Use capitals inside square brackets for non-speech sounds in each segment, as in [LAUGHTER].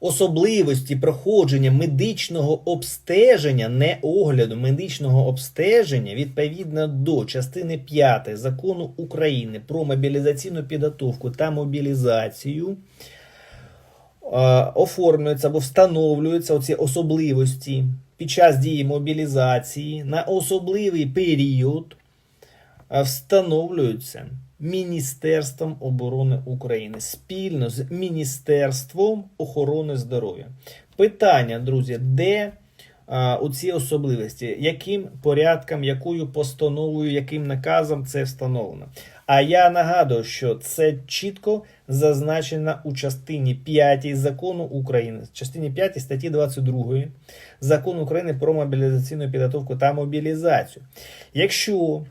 особливості проходження медичного обстеження, не огляду, медичного обстеження відповідно до частини 5 закону України про мобілізаційну підготовку та мобілізацію. е, Оформлюються або встановлюються оці особливості під час дії мобілізації на особливий період е, встановлюються Міністерством оборони України спільно з Міністерством охорони здоров'я. Питання, друзі, де а, оці особливості, яким порядком, якою постановою, яким наказом це встановлено. А я нагадую, що це чітко зазначено у частині 5 закону України, частині 5 статті 22 закону України про мобілізаційну підготовку та мобілізацію. Якщо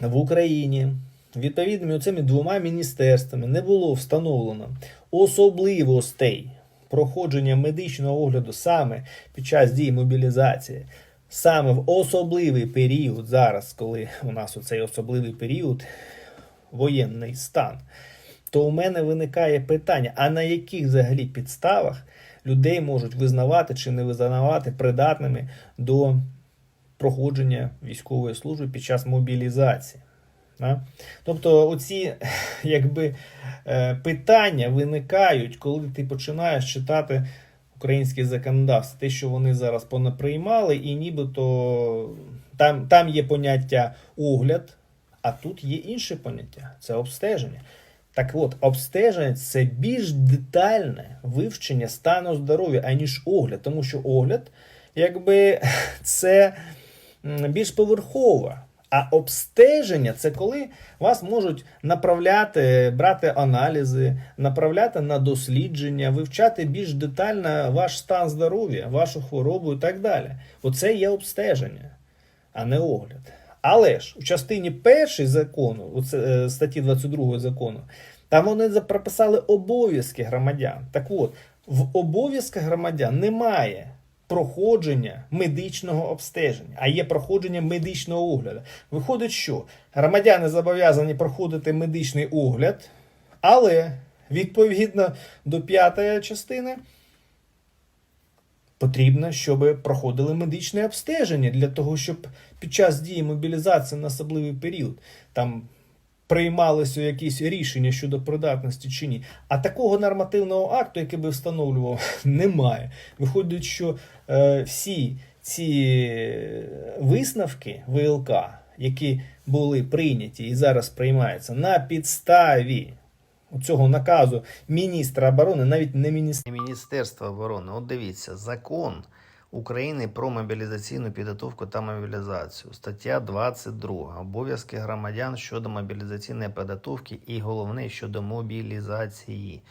в Україні відповідними цими двома міністерствами не було встановлено особливостей проходження медичного огляду саме під час дії мобілізації, саме в особливий період, зараз, коли у нас оцей особливий період, воєнний стан, то у мене виникає питання: а на яких взагалі підставах людей можуть визнавати чи не визнавати придатними до проходження військової служби під час мобілізації. Тобто, оці [LAUGHS] якби, е, питання виникають, коли ти починаєш читати українське законодавство, те, що вони зараз понаприймали, і нібито там, там є поняття огляд, а тут є інше поняття це обстеження. Так от, обстеження це більш детальне вивчення стану здоров'я, аніж огляд, тому що огляд, якби [LAUGHS] це більш поверхово. А обстеження це коли вас можуть направляти, брати аналізи, направляти на дослідження, вивчати більш детально ваш стан здоров'я, вашу хворобу і так далі. Оце є обстеження, а не огляд. Але ж у частині першої закону, оце, е, статті 22 закону, там вони прописали обов'язки громадян. Так от, в обов'язках громадян немає проходження медичного обстеження, а є проходження медичного огляду. Виходить, що громадяни зобов'язані проходити медичний огляд, але відповідно до п'ятої частини потрібно, щоб проходили медичне обстеження для того, щоб під час дії мобілізації на особливий період там приймалися якісь рішення щодо придатності чи ні. А такого нормативного акту, який би встановлював, [LAUGHS] немає. Виходить, що е, всі ці висновки ВЛК, які були прийняті і зараз приймаються на підставі цього наказу міністра оборони, навіть не міністра. Міністерства оборони. От дивіться, закон України про мобілізаційну підготовку та мобілізацію. Стаття 22. Обов'язки громадян щодо мобілізаційної підготовки і головне щодо мобілізації.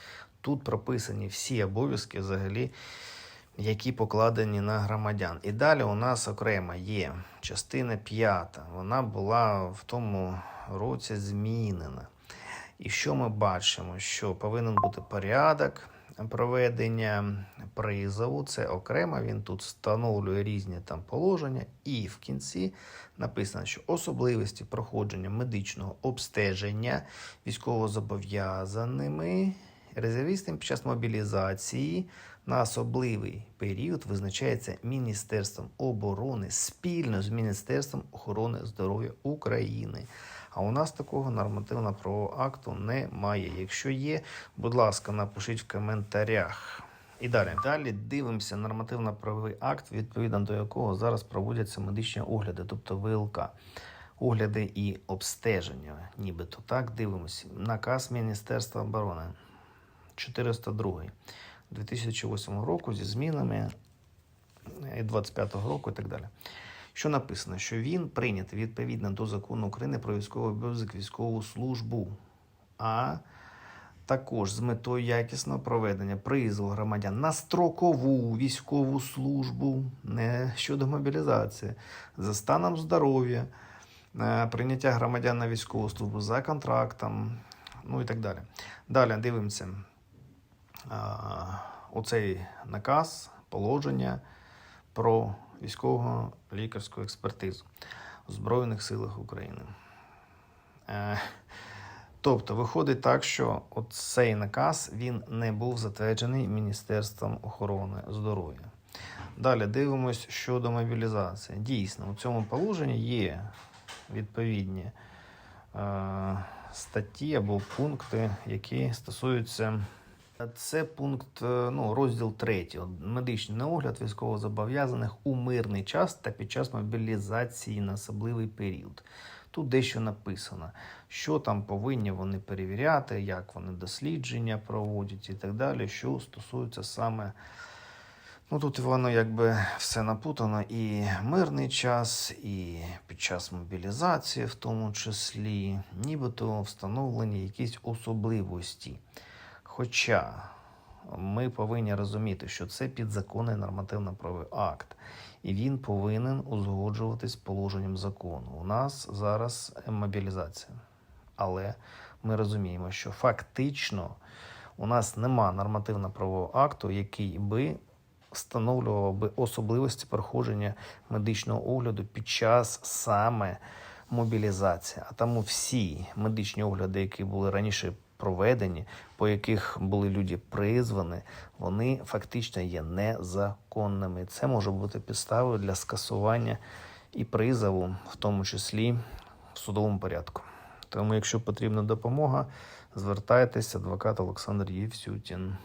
Тут прописані всі обов'язки взагалі. Які покладені на громадян. І далі у нас окремо є частина п'ята. Вона була в тому році змінена. І що ми бачимо? Що повинен бути порядок проведення призову. Це окремо. Він тут встановлює різні там положення. І в кінці написано, що особливості проходження медичного обстеження військовозобов'язаними резервістам під час мобілізації на особливий період визначається Міністерством оборони спільно з Міністерством охорони здоров'я України. А у нас такого нормативно правового акту немає. Якщо є, будь ласка, напишіть в коментарях. І далі. Далі дивимося нормативно-правовий акт, відповідно до якого зараз проводяться медичні огляди, тобто ВЛК. Огляди і обстеження, нібито так дивимося. Наказ Міністерства оборони 402 2008 року зі змінами і 25 року і так далі. Що написано, що він прийнятий відповідно до закону України про військовий обов'язок військову службу, а також з метою якісного проведення призову громадян на строкову військову службу, не щодо мобілізації, за станом здоров'я, е, прийняття громадян на військову службу за контрактом, ну і так далі. Далі дивимося оцей наказ, положення про військово лікарську експертизу в Збройних силах України. Е, Тобто виходить так, що цей наказ він не був затверджений Міністерством охорони здоров'я. Далі дивимось щодо мобілізації. Дійсно, у цьому положенні є відповідні е, статті або пункти, які стосуються. Це пункт, е, ну, розділ 3. Медичний огляд військовозобов'язаних у мирний час та під час мобілізації на особливий період. Тут дещо написано, що там повинні вони перевіряти, як вони дослідження проводять і так далі, що стосується саме. Ну тут воно якби все напутано і мирний час, і під час мобілізації, в тому числі, нібито встановлені якісь особливості. Хоча ми повинні розуміти, що це підзаконний нормативно-правовий акт, і він повинен узгоджуватись з положенням закону. У нас зараз мобілізація. Але ми розуміємо, що фактично у нас нема нормативно-правового акту, який би встановлював би особливості проходження медичного огляду під час саме мобілізації. А тому всі медичні огляди, які були раніше проведені, по яких були люди призвані, вони фактично є незаконними. Це може бути підставою для скасування і призову, в тому числі в судовому порядку. Тому, якщо потрібна допомога, звертайтеся, адвокат Олександр Євсютін.